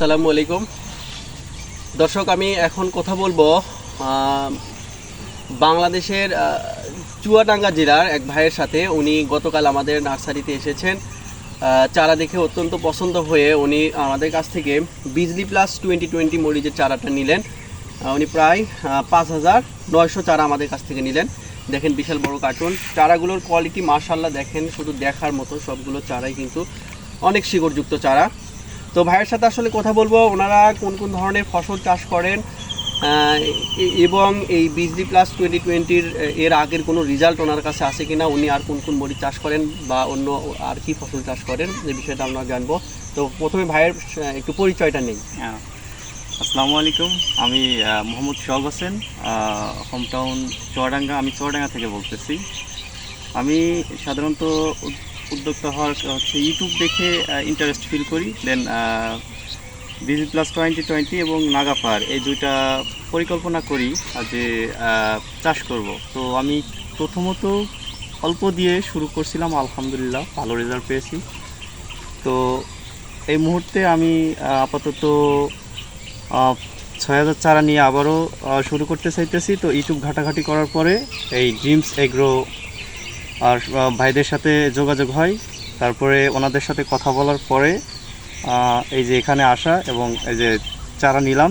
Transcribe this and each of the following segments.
আসসালামু আলাইকুম। দর্শক, আমি এখন কথা বলব বাংলাদেশের চুয়াডাঙ্গা জেলার এক ভাইয়ের সাথে। উনি গতকাল আমাদের নার্সারিতে এসেছেন। চারা দেখে অত্যন্ত পছন্দ হয়ে উনি আমাদের কাছ থেকে বিজলি প্লাস টোয়েন্টি টোয়েন্টি মরিচের চারাটা নিলেন। উনি প্রায় পাঁচ হাজার নয়শো চারা আমাদের কাছ থেকে নিলেন। দেখেন বিশাল বড় কার্টুন। চারাগুলোর কোয়ালিটি মার্শাল্লাহ দেখেন, শুধু দেখার মতো সবগুলো চারাই কিন্তু অনেক শিকড়যুক্ত চারা। তো ভাইয়ের সাথে আসলে কথা বলব। ওনারা কোন কোন ধরনের ফসল চাষ করেন এবং এই বিজলি প্লাস টোয়েন্টি টোয়েন্টির এর আগের কোনো রেজাল্ট ওনার কাছে আছে কিনা, উনি আর কোন কোন মরিচ চাষ করেন বা অন্য আর কি ফসল চাষ করেন যে বিষয়টা আমরা জানব। তো প্রথমে ভাইয়ের একটু পরিচয়টা নেই। হ্যাঁ। আসসালামু আলাইকুম। আমি মোহাম্মদ সোহাগ হোসেন হোম টাউন চুয়াডাঙ্গা, আমি চুয়াডাঙ্গা থেকে বলতেছি। আমি সাধারণত উদ্যোক্তা হওয়ার হচ্ছে ইউটিউব দেখে ইন্টারেস্ট ফিল করি। দেন বিজি প্লাস টোয়েন্টি টোয়েন্টি এবং নাগাফার এই দুইটা পরিকল্পনা করি যে চাষ করব। তো আমি প্রথমত অল্প দিয়ে শুরু করছিলাম, আলহামদুলিল্লাহ, ভালো রেজাল্ট পেয়েছি। তো এই মুহূর্তে আমি আপাতত ছয় হাজার চারা নিয়ে আবারও শুরু করতে চাইতেছি। তো ইউটিউব ঘাটাঘাটি করার পরে এই ড্রিমস এগ্রো আর ভাইদের সাথে যোগাযোগ হয়। তারপরে ওনাদের সাথে কথা বলার পরে এই যে এখানে আসা এবং এই যে চারা নিলাম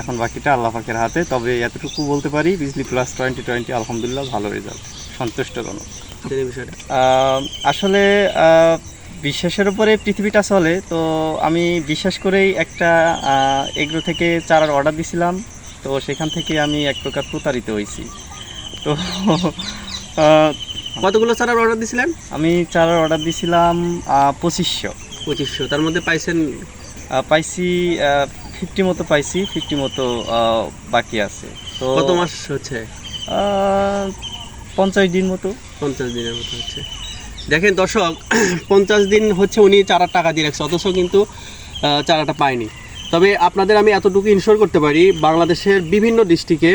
এখন বাকিটা আল্লাহ পাকের হাতে। তবে এতটুকু বলতে পারি বিজলি প্লাস টোয়েন্টি টোয়েন্টি আলহামদুলিল্লাহ ভালো রেজাল্ট সন্তুষ্টজনক। আসলে বিশ্বাসের উপরে পৃথিবীটা চলে তো আমি বিশ্বাস করেই একটা এগ্রো থেকে চারার অর্ডার দিছিলাম। তো সেখান থেকে আমি এক প্রকার প্রতারিত হয়েছি তো কতগুলো চারার অর্ডার দিয়েছিলেন আমি চারার অর্ডার দিছিলাম পঁচিশশো। পঁচিশশো। তার মধ্যে পাইছেন? পাইছি ফিফটি মতো পাইছি ফিফটি মতো বাকি আছে। তো কত মাস হচ্ছে? পঞ্চাশ দিন মতো। পঞ্চাশ দিনের মতো হচ্ছে। দেখেন দর্শক পঞ্চাশ দিন হচ্ছে উনি চারার টাকা দিয়ে রাখছে অথচ কিন্তু চারাটা পায়নি। তবে আপনাদের আমি এতটুকু ইনশোর করতে পারি বাংলাদেশের বিভিন্ন ডিস্ট্রিক্টে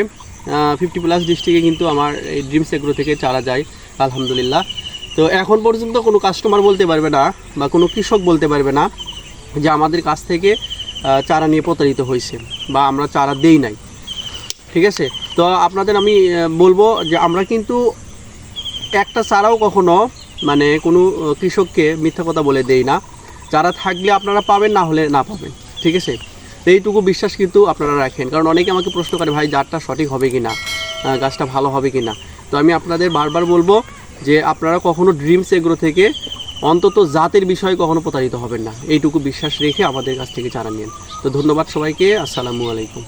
ফিফটি প্লাস ডিস্ট্রিক্টে কিন্তু আমার এই ড্রিমস এগ্রো থেকে চারা যায়। আলহামদুলিল্লাহ। তো এখন পর্যন্ত কোনো কাস্টমার বলতে পারবে না বা কোনো কৃষক বলতে পারবে না যে আমাদের কাছ থেকে চারা নিয়ে প্রতারিত হয়েছে বা আমরা চারা দেই নাই। ঠিক আছে? তো আপনাদের আমি বলব যে আমরা কিন্তু একটা চারাও কখনো মানে কোনো কৃষককে মিথ্যা কথা বলে দেই না। যারা থাকলে আপনারা পাবেন, না হলে না পাবেন। ঠিক আছে? এইটুকু বিশ্বাস কিন্তু আপনারা রাখেন। কারণ অনেকে আমাকে প্রশ্ন করে, ভাই, জাতটা সঠিক হবে কি না গাছটা ভালো হবে কি না তো আমি আপনাদের বারবার বলব যে আপনারা কখনো ড্রিমস এগ্রো থেকে অন্তত জাতের বিষয়ে কখনো প্রতারিত হবেন না। এইটুকু বিশ্বাস রেখে আমাদের কাছ থেকে চারা নিন। তো ধন্যবাদ সবাইকে। আসসালামু আলাইকুম।